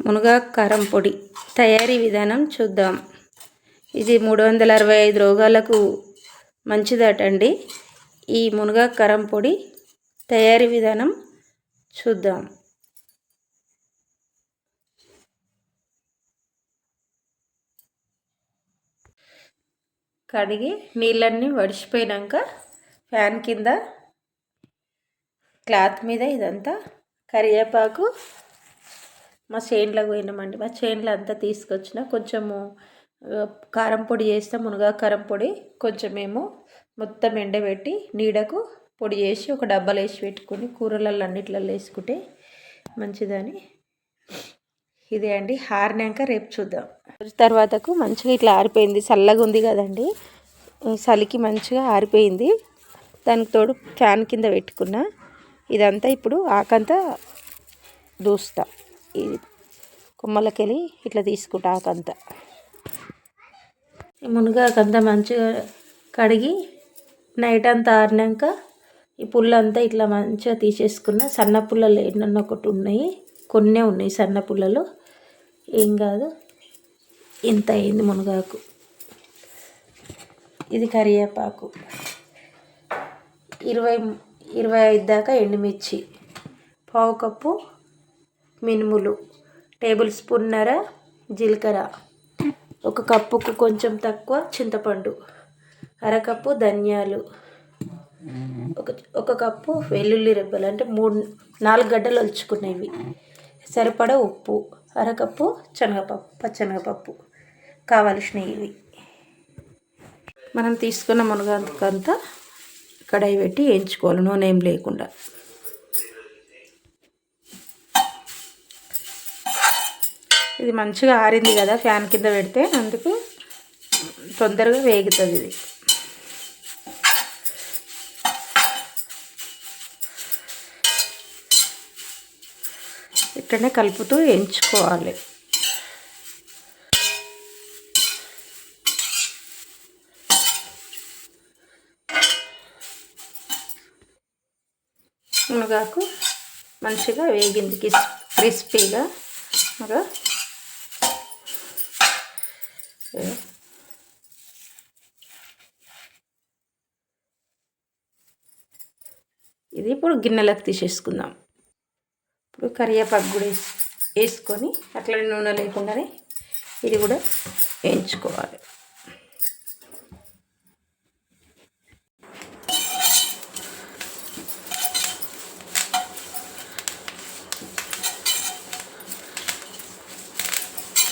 మునగా కారం పొడి తయారీ విధానం చూద్దాం. ఇది మూడు వందల అరవై ఐదు రోగాలకు మంచిదటండి. ఈ మునగా కారం పొడి తయారీ విధానం చూద్దాం. కడిగి నీళ్ళన్నీ వడిసిపోయినాక ఫ్యాన్ కింద క్లాత్ మీద ఇదంతా కరివేపాకు మా చేనులోకి పోయినామండి. మా చేనులో అంతా తీసుకొచ్చిన కొంచెము కారం పొడి చేస్తే మునగా కారం పొడి కొంచెమేమో మొత్తం ఎండబెట్టి నీడకు పొడి చేసి ఒక డబ్బాలు వేసి పెట్టుకుని కూరలలో అన్నిట్లలో వేసుకుంటే మంచిదని. ఇదే అండి. ఆరినాక రేపు చూద్దాం. రోజు తర్వాతకు మంచిగా ఇట్లా ఆరిపోయింది. చల్లగా ఉంది కదండి. చలికి మంచిగా ఆరిపోయింది. దానికి తోడు ఫ్యాన్ కింద పెట్టుకున్నా. ఇదంతా ఇప్పుడు ఆకంతా దూస్తా. ఇది కొమ్మలకెళ్ళి ఇట్లా తీసుకుంటా ఆకంతా ఈ మునగాకంతా మంచిగా కడిగి నైట్ అంతా ఆరినాక ఈ పుల్లంతా ఇట్లా మంచిగా తీసేసుకున్న సన్న పుల్లలు ఎన్నెన్న ఒకటి ఉన్నాయి. కొన్నే ఉన్నాయి సన్న పుల్లలు. ఏం కాదు ఇంత అయింది మునగాకు. ఇది కరివేపాకు. ఇరవై ఇరవై ఐదు దాకా ఎండుమిర్చి. పావు కప్పు మినుములు టేబుల్ స్పూన్నర జీలకర్ర. ఒక కప్పుకు కొంచెం తక్కువ చింతపండు అరకప్పు ధనియాలు ఒక ఒక కప్పు వెల్లుల్లి రెబ్బలు అంటే మూడు నాలుగు గడ్డలు వలుచుకునేవి సరిపడా ఉప్పు అరకప్పు శనగపప్పు పచ్చనగపప్పు కావలసినవి ఇవి. మనం తీసుకున్న మునగంతకంతా కడాయి పెట్టి వేయించుకోవాలి నూనె ఏం లేకుండా. ఇది మంచిగా ఆరింది కదా ఫ్యాన్ కింద పెడితే అందుకు తొందరగా వేగుతుంది ఇది. ఇట్లనే కలుపుతూ ఎంచుకోవాలి. మునగాకు మంచిగా వేగింది క్రిస్పీగా. ఇంకా ఇది ఇప్పుడు గిన్నెలకు తీసేసుకుందాం. ఇప్పుడు కరివేపాకు కూడా వేసుకొని అట్లనే నూనె లేకుండానే ఇది కూడా వేయించుకోవాలి.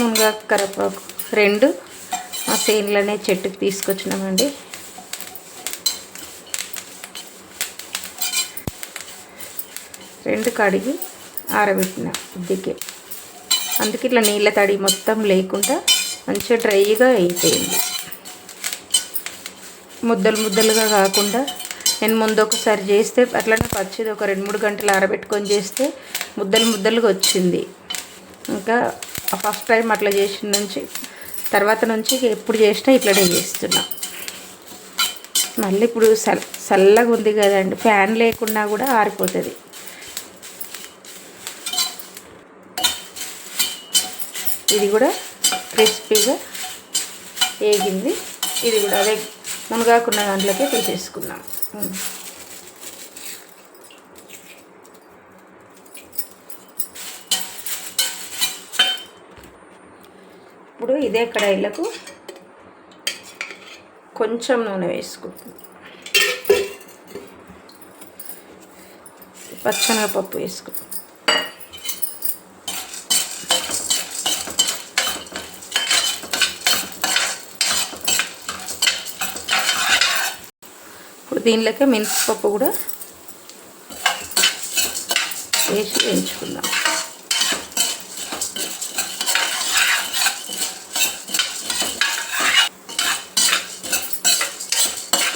మునగా కరివేపాకు రెండు మా సేన్లనే చెట్టుకు తీసుకొచ్చినామండి. రెండు కడిగి ఆరబెట్టిన ఉద్దికే. అందుకే ఇట్లా నీళ్ళ తడి మొత్తం లేకుండా మంచిగా డ్రైగా అయిపోయింది. ముద్దలు ముద్దలుగా కాకుండా నేను ముందు ఒకసారి చేస్తే అట్లనే పచ్చిది ఒక రెండు మూడు గంటలు ఆరబెట్టుకొని చేస్తే ముద్దలు ముద్దలుగా వచ్చింది. ఇంకా ఫస్ట్ టైం అట్లా చేసిన నుంచి తర్వాత నుంచి ఎప్పుడు చేసినా ఇట్లనే చేస్తున్నా. మళ్ళీ ఇప్పుడు సల్ చల్లగా ఉంది కదండి ఫ్యాన్ లేకున్నా కూడా ఆరిపోతుంది. ఇది కూడా క్రిస్పీగా వేగింది. ఇది కూడా అదే మునగాకున్న దాంట్లోకి తీసేసుకున్నాం. ఇప్పుడు ఇదే కడాయిలకు కొంచెం నూనె వేసుకుంటాం పచ్చనగపప్పు వేసుకుంటాం దీనిలోకి మినపప్పు కూడా వేసి వేయించుకుందాం.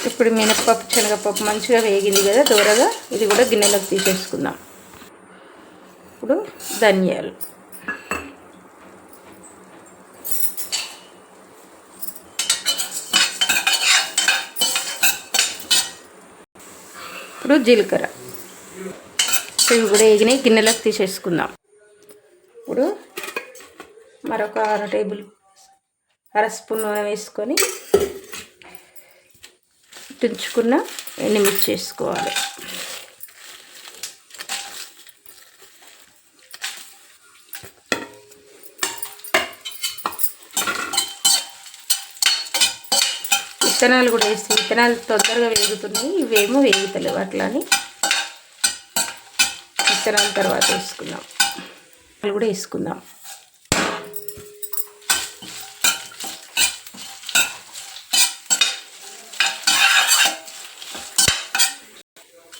ఇప్పుడు మినపప్పు శనగపప్పు మంచిగా వేగింది కదా దూరగా? ఇది కూడా గిన్నెలోకి తీసేసుకుందాం. ఇప్పుడు ధనియాలు. ఇప్పుడు జీలకర్ర. ఇవి కూడా వేగినాయి గిన్నెలోకి తీసేసుకుందాం. ఇప్పుడు మరొక అర టేబుల్ అర స్పూన్ నూనె వేసుకొని తుంచుకున్న ఎండుమిర్చి వేసుకోవాలి. విత్తనాలు కూడా వేసి విత్తనాలు తొందరగా వేగుతున్నాయి. ఇవేమో వేగుతలేవు అట్లా అని విత్తనాల తర్వాత వేసుకుందాం. అవి కూడా వేసుకుందాం.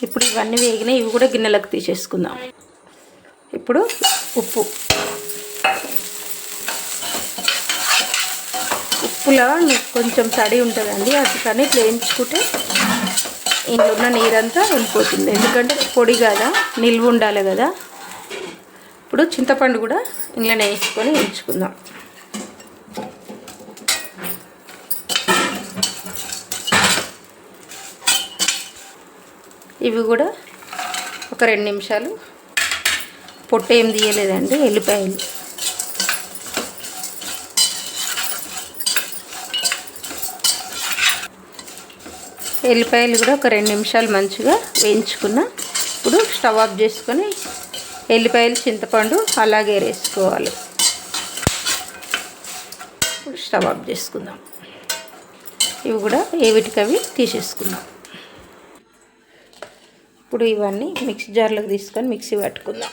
ఇప్పుడు ఇవన్నీ వేగినాయి. ఇవి కూడా గిన్నెలకు తీసేసుకుందాం. ఇప్పుడు ఉప్పు. ఉప్పులో కొంచెం తడి ఉంటుందండి. అది కానీ ఇట్లా వేయించుకుంటే ఇంట్లో ఉన్న నీరంతా వెళ్ళిపోతుంది. ఎందుకంటే పొడి కదా నిల్వ ఉండాలి కదా. ఇప్పుడు చింతపండు కూడా ఇంట్లోనే వేసుకొని వేయించుకుందాం. ఇవి కూడా ఒక రెండు నిమిషాలు. పొట్టు ఏం తీయలేదండి ఎల్లిపాయలు ఎల్లిపాయలు కూడా ఒక రెండు నిమిషాలు మంచిగా వేయించుకున్న. ఇప్పుడు స్టవ్ ఆఫ్ చేసుకొని ఎల్లిపాయలు చింతపండు అలాగే వేసుకోవాలి. ఇప్పుడు స్టవ్ ఆఫ్ చేసుకుందాం. ఇవి కూడా ఏవిటికవి తీసేసుకుందాం. ఇప్పుడు ఇవన్నీ మిక్సీ జార్లోకి తీసుకొని మిక్సీ పట్టుకుందాం.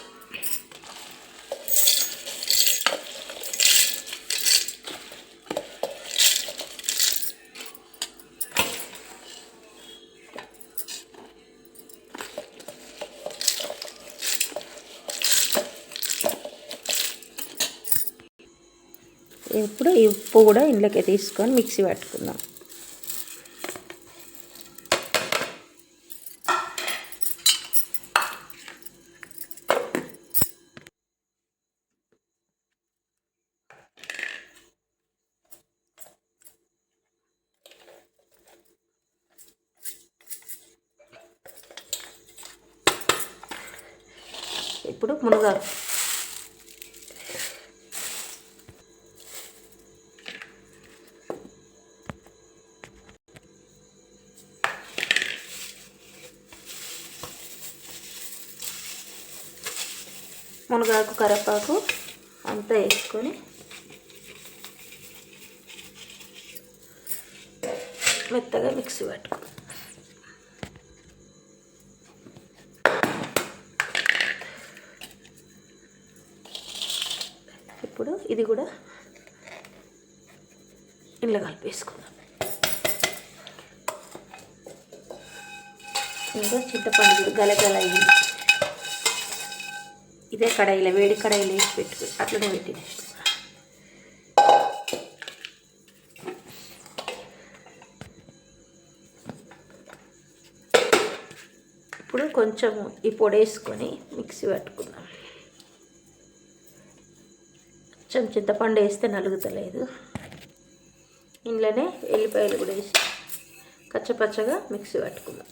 ఇప్పుడు ఈ ఉప్పు కూడా ఇంట్లోకి తీసుకొని మిక్సీ పట్టుకుందాం. ఇప్పుడు మునగాకు. మునగాకు కరపాకు అంతా వేసుకొని మెత్తగా మిక్సీ పట్టుకో. ఇప్పుడు ఇది కూడా ఇంట్లో కలిపేసుకుందాం ఇంకా చింతపండు గలగల అయింది. ఇదే కడాయిలో వేడి కడాయిలో వేసి పెట్టుకు. అట్లనే పెట్టిన ఇప్పుడు కొంచెం ఈ పొడి వేసుకొని మిక్సీ పట్టుకుందాం. కొంచెం చింతపండు వేస్తే నలుగుతలేదు. ఇంట్లోనే ఎల్లిపాయలు కూడా వేసి కచ్చపచ్చగా మిక్సీ పట్టుకుందాం.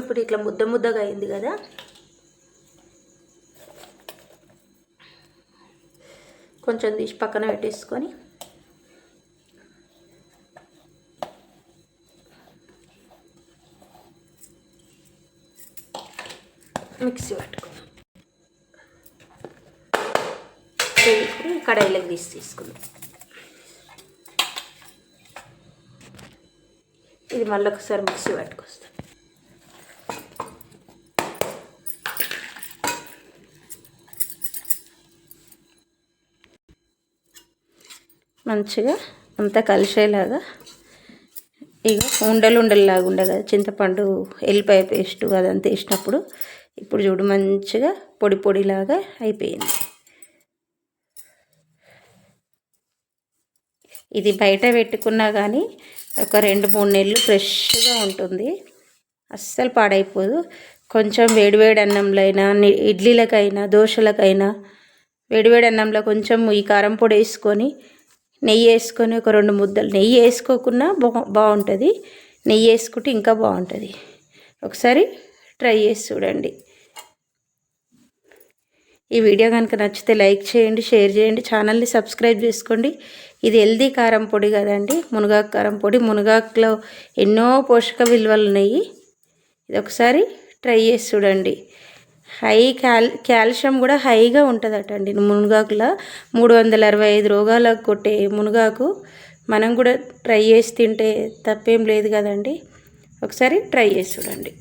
ఇప్పుడు ఇట్లా ముద్ద ముద్దగా అయింది కదా. కొంచెం తీసి పక్కన పెట్టేసుకొని. మిక్సీ పట్టుకుందాం కడాయిలోకి తీసి తీసుకుందాం. ఇది మళ్ళీ ఒకసారి మిక్సీ పట్టుకొస్తాం. మంచిగా అంతా కలిసేలాగా ఇక ఉండలు ఉండలులాగా ఉండే కదా చింతపండు ఎల్లిపాయ పేస్ట్ అదంతా వేసినప్పుడు ఇప్పుడు చూడు మంచిగా పొడి పొడిలాగా అయిపోయింది. ఇది బయట పెట్టుకున్నా కానీ ఒక రెండు మూడు నెలలు ఫ్రెష్గా ఉంటుంది. అస్సలు పాడైపోదు. కొంచెం వేడివేడి అన్నంలో అయినా ఇడ్లీలకైనా దోశలకైనా వేడివేడి అన్నంలో కొంచెం ఈ కారం పొడి వేసుకొని నెయ్యి వేసుకొని ఒక రెండు ముద్దలు నెయ్యి వేసుకోకుండా బా బాగుంటుంది. నెయ్యి వేసుకుంటే ఇంకా బాగుంటుంది. ఒకసారి ట్రై చేసి చూడండి. ఈ వీడియో కనుక నచ్చితే లైక్ చేయండి షేర్ చేయండి ఛానల్ని సబ్స్క్రైబ్ చేసుకోండి. ఇది హెల్దీ కారం పొడి కదండి. మునగాకు కారం పొడి. మునగాకులో ఎన్నో పోషక విలువలు ఉన్నాయి. ఇది ఒకసారి ట్రై చేసి చూడండి. హై క్యాల్ కాల్షియం కూడా హైగా ఉంటుందట అండి మునగాకులో మూడు వందల అరవై ఐదు రోగాలకు కొట్టే మునగాకు మనం కూడా ట్రై చేసి తింటే తప్పేం లేదు కదండి. ఒకసారి ట్రై చేసి చూడండి.